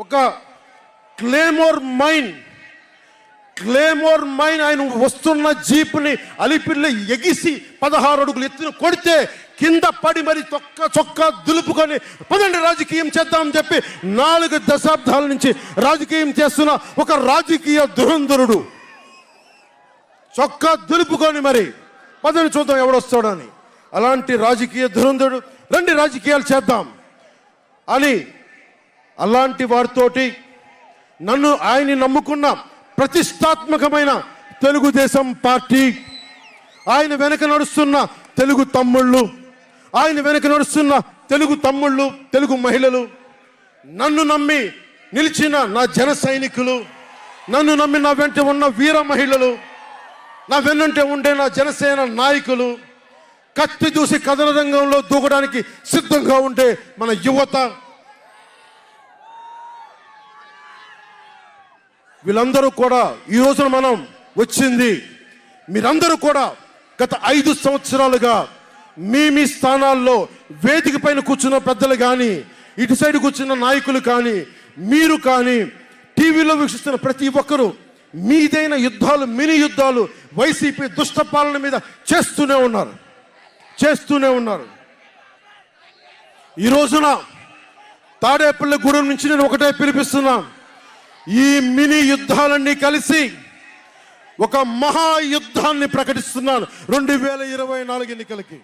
ఒక claymore mine claymore mine ఆయన వస్తున్న జీపుని అలిపిల్లి ఎగిసి పదహారు అడుగులు ఎత్తున కొడితే కింద పడి మరి చొక్క చొక్క దులుపుకొని పదండి రాజకీయం చేద్దామని చెప్పి నాలుగు దశాబ్దాల నుంచి రాజకీయం చేస్తున్న ఒక రాజకీయ దురంధరుడు. చొక్కా దులుపుకొని మరి పదని చూద్దాం ఎవడొస్తాడని. అలాంటి రాజకీయ దురంధరుడు రండి రాజకీయాలు చేద్దాం. అని అలాంటి వారితోటి నన్ను ఆయన్ని నమ్ముకున్న ప్రతిష్టాత్మకమైన తెలుగుదేశం పార్టీ ఆయన వెనక నడుస్తున్న తెలుగు తమ్ముళ్ళు ఆయన వెనక నడుస్తున్న తెలుగు తమ్ముళ్ళు తెలుగు మహిళలు నన్ను నమ్మి నిలిచిన నా జన సైనికులు నన్ను నమ్మి నా వెంట ఉన్న వీర మహిళలు నా వెన్నంటే ఉండే నా జనసేన నాయకులు కత్తి చూసి కథన రంగంలో దూకడానికి సిద్ధంగా ఉండే మన యువత వీళ్ళందరూ కూడా ఈ రోజున మనం వచ్చింది. మీరందరూ కూడా గత ఐదు సంవత్సరాలుగా మీ మీ స్థానాల్లో వేదిక పైన కూర్చున్న పెద్దలు కానీ ఇటు సైడ్ కూర్చున్న నాయకులు కానీ మీరు కానీ టీవీలో వీక్షిస్తున్న ప్రతి ఒక్కరూ మీదైన యుద్ధాలు మినీ యుద్ధాలు వైసీపీ దుష్ట పాలన మీద చేస్తూనే ఉన్నారు. చేస్తూనే ఉన్నారు. ఈ రోజున తాడేపల్లి గూడెం నుంచి నేను ఒకటే పిలిపిస్తున్నా. ఈ మినీ యుద్ధాలన్నీ కలిసి ఒక మహాయుద్ధాన్ని ప్రకటిస్తున్నాను. రెండు వేల ఇరవై నాలుగు ఎన్నికలకి.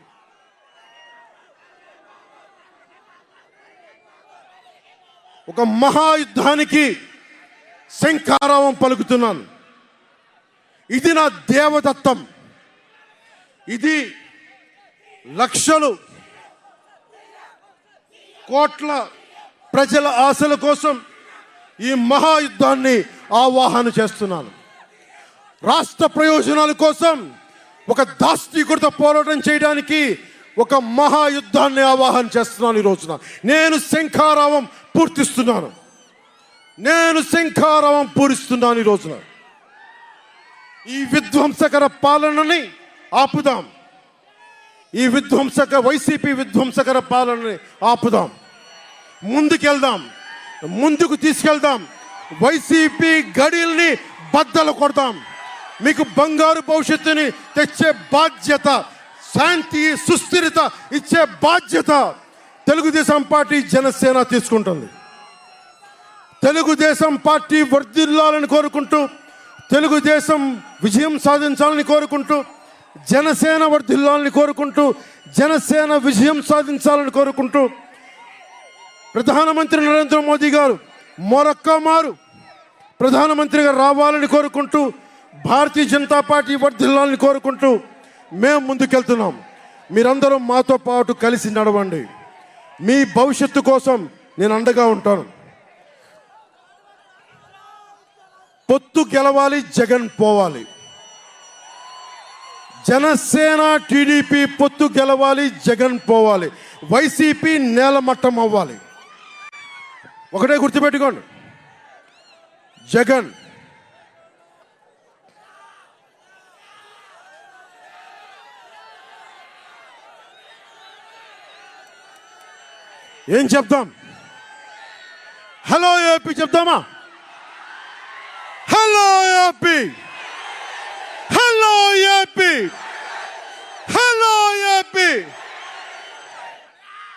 ఒక మహాయుద్ధానికి శంఖారావం పలుకుతున్నాను. ఇది నా దేవదత్తం ఇది లక్షలు కోట్ల ప్రజల ఆశల కోసం ఈ మహాయుద్ధాన్ని ఆవాహన చేస్తున్నాను. రాష్ట్ర ప్రయోజనాల కోసం ఒక దాస్తీకుడితో పోరాటం చేయడానికి ఒక మహాయుద్ధాన్ని ఆవాహన చేస్తున్నాను ఈ రోజున. నేను శంఖారావం పూర్తిస్తున్నాను. నేను శంఖారావం పూరిస్తున్నాను ఈ రోజున. ఈ విధ్వంసకర పాలనని ఆపుదాం. ఈ విధ్వంసక వైసీపీ విధ్వంసకర పాలనని ఆపుదాం. ముందుకెళ్దాం. ముందుకు తీసుకెళ్దాం. వైసీపీ గడిల్ని బద్దలు కొడదాం మీకు బంగారు భవిష్యత్తుని తెచ్చే బాధ్యత శాంతి సుస్థిరత ఇచ్చే బాధ్యత తెలుగుదేశం పార్టీ జనసేన తీసుకుంటుంది. తెలుగుదేశం పార్టీ వర్ధిల్లాలని కోరుకుంటూ తెలుగుదేశం విజయం సాధించాలని కోరుకుంటూ జనసేన వర్ధిల్లాలని కోరుకుంటూ జనసేన విజయం సాధించాలని కోరుకుంటూ ప్రధానమంత్రి నరేంద్ర మోదీ గారు మరొక్క మారు ప్రధానమంత్రిగా రావాలని కోరుకుంటూ భారతీయ జనతా పార్టీ వర్ధిల్లాలని కోరుకుంటూ మేము ముందుకెళ్తున్నాం. మీరందరూ మాతో పాటు కలిసి నడవండి. మీ భవిష్యత్తు కోసం నేను అండగా ఉంటాను. పొత్తు గెలవాలి జగన్ పోవాలి. జనసేన టీడీపీ పొత్తు గెలవాలి జగన్ పోవాలి. వైసీపీ నేలమట్టం అవ్వాలి. ఒకటే గుర్తుపెట్టుకోండి. జగన్. ఏం చెప్తాం? హలో ఏపీ చెప్తామా? Hello AP hello AP hello AP